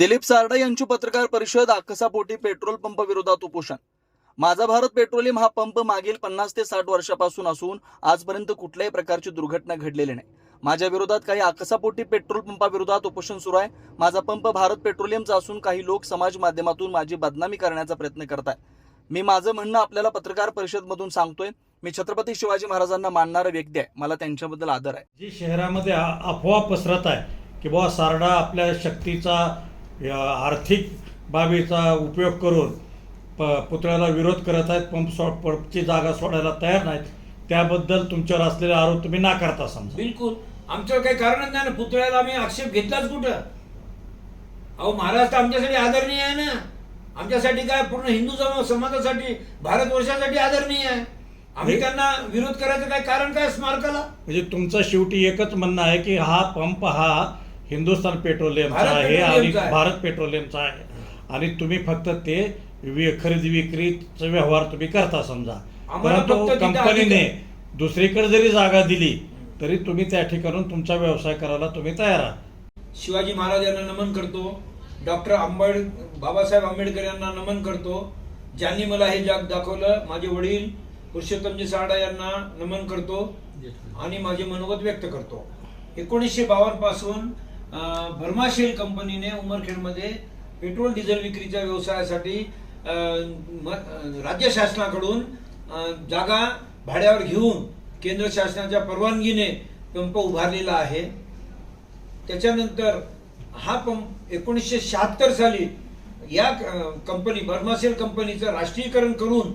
दिलीप सारडा यांची पत्रकार परिषद आकसापोटी पेट्रोल पंप विरोधात उपोषण. माझा भारत पेट्रोलियम हा पंप मागील पन्नास ते साठ वर्षापासून असून आजपर्यंत कुठल्याही प्रकारची दुर्घटना घडलेली नाही. माझ्या विरोधात काही आकसापोटी पेट्रोल पंपाविरोधात उपोषण सुरू आहे. माझा पंप भारत पेट्रोलियमचा असून काही लोक समाज माध्यमातून माझी बदनामी करण्याचा प्रयत्न करत आहे मी माझं म्हणणं आपल्याला पत्रकार परिषदमधून सांगतोय. मी छत्रपती शिवाजी महाराजांना मानणारा व्यक्ती आहे. मला त्यांच्याबद्दल आदर आहे. जी शहरामध्ये अफवा पसरत आहे की बुवा सारडा आपल्या शक्तीचा आर्थिक बाबीचा उपयोग करून प पुतळ्याला विरोध करत आहेत पंप सो पंपची जागा सोडायला तयार नाहीत. त्याबद्दल तुमच्यावर असलेले आरोप तुम्ही नाकारता समजा. बिलकुल. आमच्यावर काही कारणच नाही ना. पुतळ्याला आम्ही आक्षेप घेतलाच कुठं? अहो महाराज तर आमच्यासाठी आदरणीय आहे ना. आमच्यासाठी काय? पूर्ण हिंदू सम- समाजासाठी भारतवर्षासाठी आदरणीय आहे. आम्ही त्यांना विरोध करायचं काय कारण काय? स्मारकाला? म्हणजे तुमचं शेवटी एकच म्हणणं आहे की हा पंप हा हिंदुस्थान पेट्रोलियमचा भारत आहे आणि. भारत पेट्रोलियमचा आहे. आणि तुम्ही फक्त ते खरेदी विक्रीचा व्यवहार तुम्ही करता समजा. परंतु कंपनीने दुसरीकडे जरी जागा दिली तरी तुम्ही त्या ठिकाणून तुमचा व्यवसाय करायला तुम्ही तयार आहात. शिवाजी महाराज यांना नमन करतो. डॉक्टर आंबेड बाबासाहेब आंबेडकर यांना नमन करतो. ज्यांनी मला हे जग दाखवलं माझे वडील पुरुषोत्तमजी सारडा यांना नमन करतो आणि माझे मनोगत व्यक्त करतो. एकोणीसशे बावन्नपासून अं, भरमाशेल कंपनीने उमरखेडमध्ये पेट्रोल डिझेल विक्रीच्या व्यवसायासाठी म- राज्य शासनाकडून जागा भाड्यावर घेऊन केंद्र शासनाच्या परवानगीने पंप उभारलेला आहे. त्याच्यानंतर हा पंप एकोणीसशे शहात्तर साली या कंपनी बर्मासेल कंपनीचं राष्ट्रीयकरण करून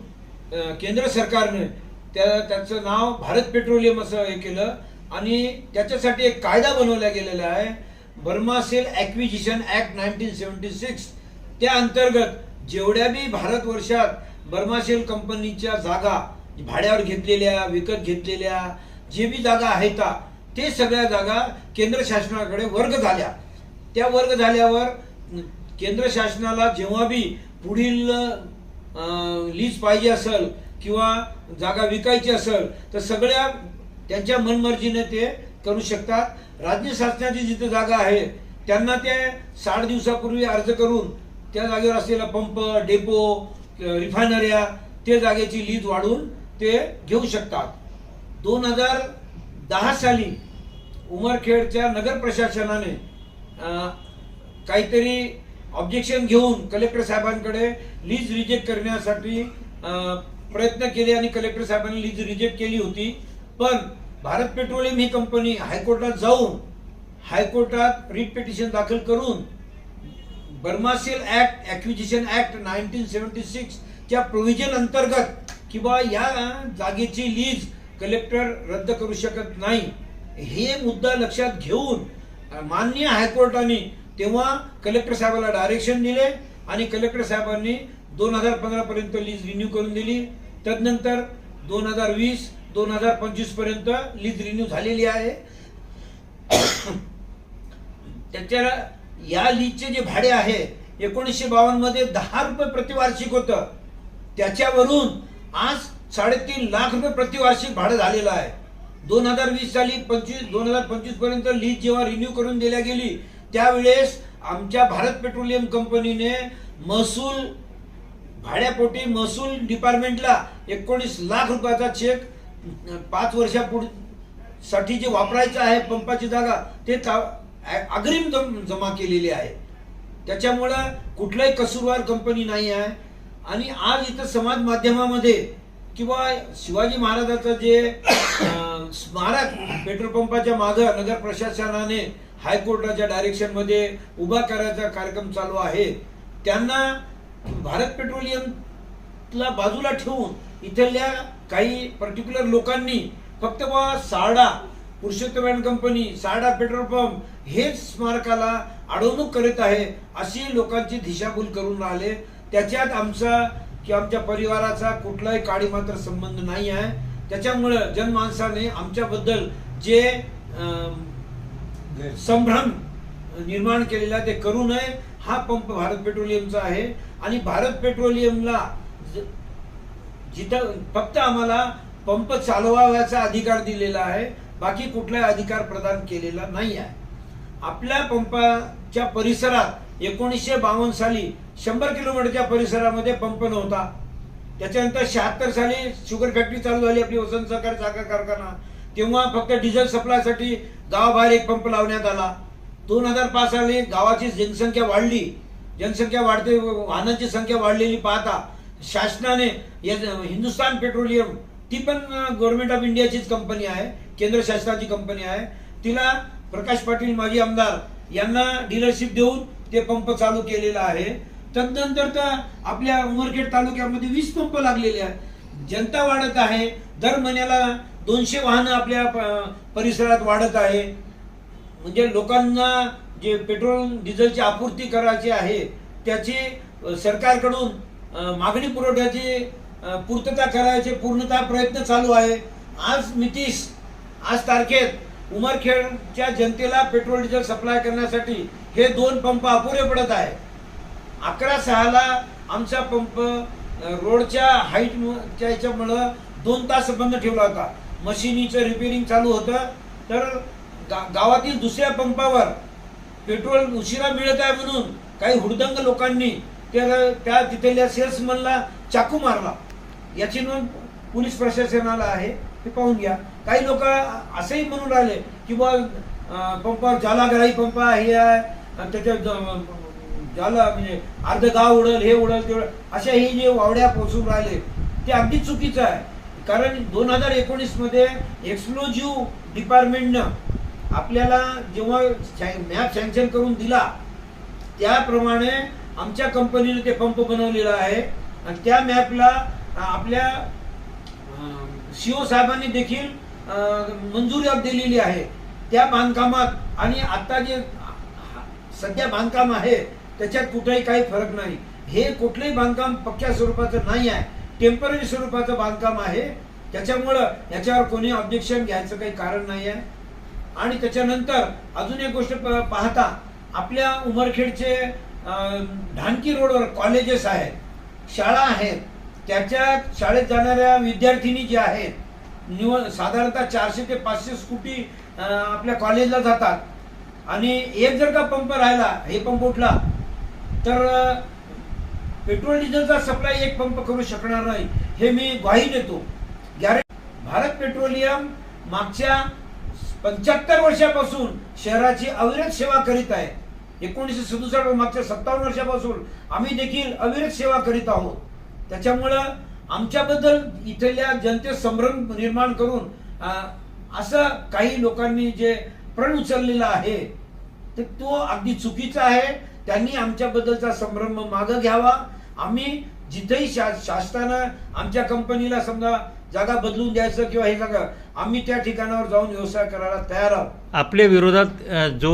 केंद्र सरकारने त्या त्याचं नाव भारत पेट्रोलियम असं हे केलं आणि त्याच्यासाठी एक कायदा बनवला गेलेला आहे. Burmah Shell acquisition act nineteen seventy six त्या अंतर्गत जेवढ्या बी भारतवर्षात बर्मासेल कंपनीच्या जागा भाड्यावर घेतलेल्या विकत घेतलेल्या जे बी जागा आहेत ते सगळ्या जागा केंद्र शासनाकडे वर्ग झाल्या. त्या वर्ग झाल्यावर केंद्र शासनाला जेव्हा बी पुढील लीज पाहिजे असेल किंवा जागा विकायची असेल तर सगळ्या त्यांच्या मनमर्जीने ते करू शकतात. राज्य शासनाची जिथे जागा आहे त्यांना ते साठ दिवसापूर्वी अर्ज करून त्या जागेवर असलेला पंप डेपो रिफायनऱ्या ते जागेची लीज वाढवून ते घेऊ शकतात. दोन हजार दहा साली उमरखेडच्या नगर प्रशासनाने काहीतरी ऑब्जेक्शन घेऊन कलेक्टर साहेबांकडे लीज रिजेक्ट करण्यासाठी प्रयत्न केले आणि कलेक्टर साहेबांनी लीज रिजेक्ट केली होती. पण भारत पेट्रोलियम ही कंपनी हायकोर्टात जाऊन हायकोर्टात रिट पिटिशन दाखल करून Burmah Shell act acquisition act nineteen seventy सिक्सच्या provision अंतर्गत किंवा या जागेची लीज कलेक्टर रद्द करू शकत नाही. हे मुद्दा लक्षात घेऊन मान्य माननीय हायकोर्टाने तेव्हा कलेक्टर साहेबाला डायरेक्शन दिले आणि कलेक्टर साहेबांनी दोन हजार पंधरापर्यंत लीज रिन्यू करून दिली. तदनंतर दोन हजार वीस दोन हजार पंचवीसपर्यंत लीज रिन्यू झालेली आहे. त्याच्या या लीजचे जे भाडे आहे एकोणीसशे बावन्नमध्ये दहा रुपये प्रतिवार्षिक होतं. त्याच्यावरून आज साडेतीन लाख रुपये प्रतिवार्षिक भाडं झालेलं आहे. दोन हजार वीस साली पंचवीस दोन हजार पंचवीसपर्यंत लीज जेव्हा रिन्यू करून दिल्या गेली त्यावेळेस आमच्या भारत पेट्रोलियम कंपनीने महसूल भाड्यापोटी महसूल डिपार्टमेंटला एकोणीस लाख रुपयाचा चेक पाच वर्षापुढसाठी जे वापरायचं आहे पंपाची जागा ते ता- अग्रिम जम- जमा केलेली आहे. त्याच्यामुळं कुठलाही कसूरवार कंपनी नाही आहे. आणि आज इथं समाज माध्यमामध्ये किंवा शिवाजी महाराजाचं जे स्मारक पेट्रोल पंपाच्या मागं नगर प्रशासनाने हायकोर्टाच्या डायरेक्शनमध्ये उभा करायचा कार्यक्रम चालू आहे त्यांना भारत पेट्रोलियमला बाजूला ठेवून इथल्या काही पर्टिक्युलर लोकांनी फक्त बा Sarda Purushottam and company Sarda petrol pump हेच स्मारकाला अडवणूक करीत आहे अशी लोकांची दिशाभूल करून राहिले. त्याच्यात आमचा की आमच्या परिवाराचा कुठलाही काळी मात्र संबंध नाही आहे. त्याच्यामुळं जनमानसाने आमच्याबद्दल जे संभ्रम निर्माण केलेला ते करू नये हा पंप भारत पेट्रोलियमचा आहे. आणि भारत पेट्रोलियमला ज- जिथं फक्त आम्हाला पंप चालवाव्याचा अधिकार दिलेला आहे बाकी कुठलाही अधिकार प्रदान केलेला नाही आहे आपल्या पंपाच्या परिसरात एकोणीसशे बावन्न साली शंभर किलोमीटरच्या परिसरामध्ये पंप नव्हता. त्याच्यानंतर शहात्तर साली शुगर फॅक्टरी चालू झाली आपली वसंत सहकार साखर कारखाना. तेव्हा फक्त डिझेल सप्लायसाठी गावाबाहेर एक पंप लावण्यात आला. दोन हजार पाच साली गावाची जनसंख्या वाढली. जनसंख्या वाढते वाहनांची संख्या वाढलेली पाहता शासनाने या हिंदुस्तान पेट्रोलियम ती पण गव्हर्नमेंट ऑफ इंडियाचीच कंपनी आहे केंद्र शासनाची कंपनी आहे. तिला प्रकाश पाटील माजी आमदार यांना डीलरशिप देऊन ते पंप चालू केलेला आहे. तदनंतर तर आपल्या उमरखेड तालुक्यामध्ये वीस पंप लागलेले आहेत. जनता वाढत आहे. दर महिन्याला दोनशे वाहनं आपल्या प- परिसरात वाढत आहे. म्हणजे लोकांना जे पेट्रोल डिझेलची आपूर्ती करायची आहे त्याची सरकारकडून मागणी पुरवठ्याची पूर्तता करायचे पूर्णतः प्रयत्न चालू आहे. आज मितीस आज तारखेत उमरखेडच्या जनतेला पेट्रोल डिझेल सप्लाय करण्यासाठी हे दोन पंप अपुरे पडत आहे अकरा सहाला आमचा पंप रोडच्या हाईटच्या ह्याच्यामुळं दोन तास बंद ठेवला होता. मशिनीचं रिपेरिंग चालू होतं. तर गा- गावातील दुसऱ्या पंपावर पेट्रोल उशिरा मिळत आहे म्हणून काही हुडदंग लोकांनी त्या त्या तिथल्या सेल्समनला चाकू मारला. याची नोंद पोलीस प्रशासनाला आहे. ते पाहून घ्या. काही लोक असंही म्हणून राहिले की बा अं, पंपावर ज्वालाग्राही पंप आहे त्याच्या ज्वाला म्हणजे अर्ध गाव उडल हे उडल ते उडल अशा हे जे वावड्या पोचून राहिले ते अगदी चुकीचं आहे. कारण दोन हजार एकोणीसमध्ये एक्सप्लोजिव्ह डिपार्टमेंटनं आपल्याला जेव्हा मॅप सँक्शन करून दिला त्याप्रमाणे आमच्या कंपनीने ते पंप बनवलेला आहे. आणि त्या मॅपला आपल्या सीओ साहेबांनी देखील मंजुरी दिलेली आहे. त्या बांधकामात आणि आता जे सध्या बांधकाम आहे त्याच्यात कुठेही काही फरक नाही. हे कुठलंही बांधकाम पक्क्या स्वरूपाचं नाही आहे. टेंपररी स्वरूपाचं बांधकाम आहे. त्याच्यामुळं याच्यावर कोणी ऑब्जेक्शन घ्यायचं काही कारण नाही आहे. आणि त्याच्यानंतर अजून एक गोष्ट प- पाहता आपल्या उमरखेडचे ढांकी रोडवर कॉलेजेस आहेत शाळा आहेत त्याच्यात शाळेत जाणाऱ्या विद्यार्थिनी ज्या आहेत निव साधारणतः चारशे ते पाचशे स्कूटी आपल्या कॉलेजला जातात. आणि एक जर का पंप राहिला हे पंप उठला तर पेट्रोल डिझेलचा सप्लाय एक पंप करू शकणार नाही हे मी ग्वाही देतो. गॅरे भारत पेट्रोलियम मागच्या पंच्याहत्तर वर्षापासून शहराची अविरत सेवा करीत आहे. एकोणीसशे सदुसष्ट मागच्या सत्तावन्न वर्षापासून आम्ही देखील अविरत सेवा करीत आहोत. त्याच्यामुळं आमच्याबद्दल इथल्या जनतेत संभ्रम निर्माण करून असं काही लोकांनी जे प्रण उचललेला आहे तर तो अगदी चुकीचा आहे. त्यांनी आमच्याबद्दलचा संभ्रम मागं घ्यावा. आम्ही जिथेही शा शासनानं आमच्या कंपनीला समजा जागा बदलून द्यायचं किंवा हे जागा आम्ही त्या ठिकाणावर जाऊन व्यवसाय करायला तयार आहोत. आपल्या विरोधात जो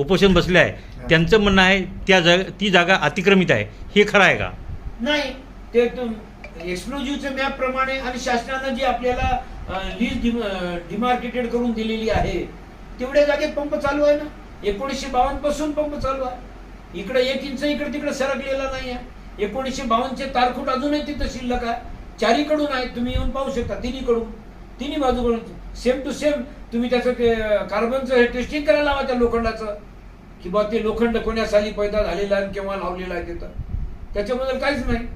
उपोषण बसले आहे त्यांचं म्हणणं आहे त्या जाग ती जागा अतिक्रमित आहे. हे खरं आहे का? नाही. ते एक्सप्लोजिव्हच्या मॅप प्रमाणे आणि शासनानं जी आपल्याला लीज डिमार्केटेड करून दिलेली आहे तेवढ्या जागेत पंप चालू आहे ना? एकोणीसशे बावन्नपासून पंप चालू आहे. इकडे एक इंच इकडे तिकडे सरकलेला नाही आहे एकोणीसशे बावन्नचे तारखूट अजूनही तिथं शिल्लक आहे. चारीकडून आहेत तुम्ही येऊन पाहू शकता तिन्हीकडून तिन्ही बाजूकडून. सेम टू सेम तुम्ही त्याचं ते कार्बनचं टेस्टिंग करायला लावा त्या लोखंडाचं. की बा ते लोखंड कोण्या साली पैदा झालेलं आहे आणि केव्हा लावलेलं आहे तिथं त्याच्याबद्दल काहीच नाही.